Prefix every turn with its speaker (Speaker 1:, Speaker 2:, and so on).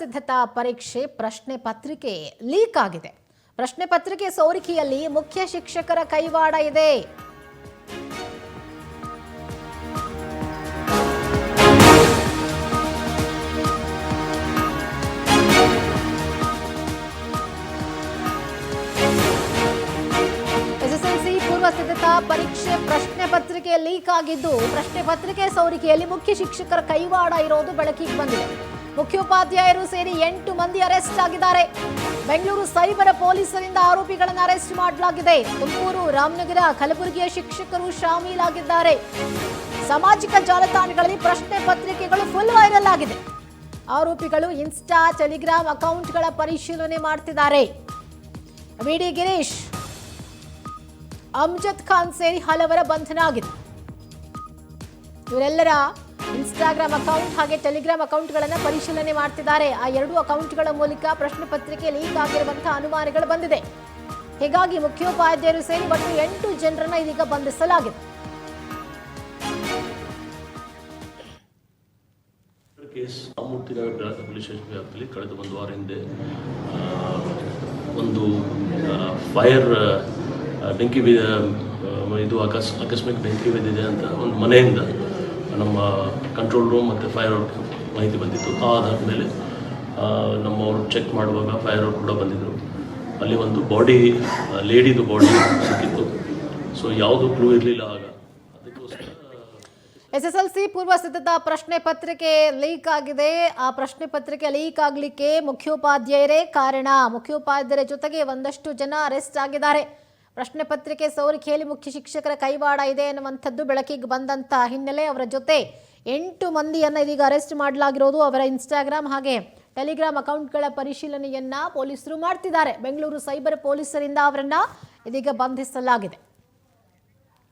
Speaker 1: ಸಿದ್ಧತಾ ಪರೀಕ್ಷೆ ಪ್ರಶ್ನೆ ಪತ್ರಿಕೆ ಲೀಕ್ ಆಗಿದೆ. ಪ್ರಶ್ನೆ ಪತ್ರಿಕೆ ಸೋರಿಕೆಯಲ್ಲಿ ಮುಖ್ಯ ಶಿಕ್ಷಕರ ಕೈವಾಡ ಇದೆ. ಸಿದ್ಧತಾ ಪರೀಕ್ಷೆ ಪ್ರಶ್ನೆ ಪತ್ರಿಕೆ ಲೀಕ್ ಆಗಿದ್ದು, ಪ್ರಶ್ನೆ ಪತ್ರಿಕೆ ಸೋರಿಕೆಯಲ್ಲಿ ಮುಖ್ಯ ಶಿಕ್ಷಕರ ಕೈವಾಡ ಇರೋದು ಬೆಳಕಿಗೆ ಬಂದಿದೆ. ಮುಖ್ಯೋಪಾಧ್ಯಾಯರು ಸೇರಿ ಎಂಟು ಮಂದಿ ಅರೆಸ್ಟ್ ಆಗಿದ್ದಾರೆ. ಬೆಂಗಳೂರು ಸೈಬರ್ ಪೊಲೀಸರಿಂದ ಆರೋಪಿಗಳನ್ನು ಅರೆಸ್ಟ್ ಮಾಡಲಾಗಿದೆ. ತುಮಕೂರು, ರಾಮನಗರ, ಕಲಬುರಗಿಯ ಶಿಕ್ಷಕರು ಶಾಮೀಲಾಗಿದ್ದಾರೆ. ಸಾಮಾಜಿಕ ಜಾಲತಾಣಗಳಲ್ಲಿ ಪ್ರಶ್ನೆ ಪತ್ರಿಕೆಗಳು ಫುಲ್ ವೈರಲ್ ಆಗಿದೆ. ಆರೋಪಿಗಳು ಇನ್ಸ್ಟಾ, ಟೆಲಿಗ್ರಾಮ್ ಅಕೌಂಟ್ಗಳ ಪರಿಶೀಲನೆ ಮಾಡ್ತಿದ್ದಾರೆ. ವಿಡಿ ಗಿರೀಶ್, ಅಮ್ಜದ್ ಖಾನ್ ಸೇರಿ ಹಲವರ ಬಂಧನ ಆಗಿದೆ. ಇವರೆಲ್ಲರ ಇನ್ಸ್ಟಾಗ್ರಾಮ್ ಅಕೌಂಟ್ ಹಾಗೆ ಟೆಲಿಗ್ರಾಮ್ ಅಕೌಂಟ್ಗಳನ್ನು ಪರಿಶೀಲನೆ ಮಾಡ್ತಿದ್ದಾರೆ. ಆ ಎರಡು ಅಕೌಂಟ್ಗಳ ಮೂಲಕ ಪ್ರಶ್ನೆ ಪತ್ರಿಕೆ ಲೀಕ್ ಆಗಿರುವಂತಹ ಅನುಮಾನಗಳು ಬಂದಿದೆ. ಹೀಗಾಗಿ ಮುಖ್ಯೋಪಾಧ್ಯಾಯರು ಸೇರಿ ಒಟ್ಟು ಎಂಟು ಜನರನ್ನ ಇದೀಗ ಬಂಧಿಸಲಾಗಿದೆ.
Speaker 2: ಕೇಸ್ ರಾಮಮೂರ್ತಿನಗರ ಬೆಳಕ ಪೊಲೀಸ್ ಸ್ಟೇಷನ್ ವ್ಯಾಪ್ತಿಯಲ್ಲಿ ಕಳೆದ ಒಂದು ವಾರ ಹಿಂದೆ ಒಂದು ಫೈರ್ ಬೆಂಕಿ ಇದು ಅಕಸ್, ಆಕಸ್ಮಿಕ ಬೆಂಕಿ ಬಿದ್ದಿದೆ ಅಂತ ಒಂದು ಮನೆಯಿಂದ ನಮ್ಮ ಕಂಟ್ರೋಲ್ ರೂಮ್ ಮತ್ತು ಫೈರ್ ಔಟ್ ಮಾಹಿತಿ ಬಂದಿತ್ತು. ಆ ಆಧಾರದ ಮೇಲೆ ನಮ್ಮವರು ಚೆಕ್ ಮಾಡುವಾಗ ಫೈರ್ ಔಟ್ ಕೂಡ ಬಂದಿದ್ದರು ಅಲ್ಲಿ ಒಂದು ಬಾಡಿ ಲೇಡಿದು ಬಾಡಿ ಸಿಕ್ಕಿತ್ತು. ಸೊ ಯಾವುದು ಕ್ಲೂ ಇರಲಿಲ್ಲ ಆಗ.
Speaker 1: ಎಸ್ಎಸ್ಎಲ್ಸಿ ಪೂರ್ವ ಸಿದ್ಧತಾ ಪ್ರಶ್ನೆ ಪತ್ರಿಕೆ ಲೀಕ್ ಆಗಿದೆ. ಆ ಪ್ರಶ್ನೆ ಪತ್ರಿಕೆ ಲೀಕ್ ಆಗಲಿಕ್ಕೆ ಮುಖ್ಯೋಪಾಧ್ಯಾಯರೇ ಕಾರಣ. ಮುಖ್ಯೋಪಾಧ್ಯಾಯರ ಜೊತೆಗೆ ಒಂದಷ್ಟು ಜನ ಅರೆಸ್ಟ್ ಆಗಿದ್ದಾರೆ. ಪ್ರಶ್ನೆ ಪತ್ರಿಕೆ ಸೋರಿಕೆಯಲ್ಲಿ ಮುಖ್ಯ ಶಿಕ್ಷಕರ ಕೈವಾಡ ಇದೆ ಎನ್ನುವಂಥದ್ದು ಬೆಳಕಿಗೆ ಬಂದಂತ ಹಿನ್ನೆಲೆ ಅವರ ಜೊತೆ ಎಂಟು ಮಂದಿಯನ್ನು ಇದೀಗ ಅರೆಸ್ಟ್ ಮಾಡಲಾಗಿರೋದು ಅವರ ಇನ್ಸ್ಟಾಗ್ರಾಮ್ ಹಾಗೆ ಟೆಲಿಗ್ರಾಮ್ ಅಕೌಂಟ್ಗಳ ಪರಿಶೀಲನೆಯನ್ನ ಪೊಲೀಸರು ಮಾಡ್ತಿದ್ದಾರೆ. ಬೆಂಗಳೂರು ಸೈಬರ್ ಪೊಲೀಸರಿಂದ ಅವರನ್ನ ಇದೀಗ ಬಂಧಿಸಲಾಗಿದೆ.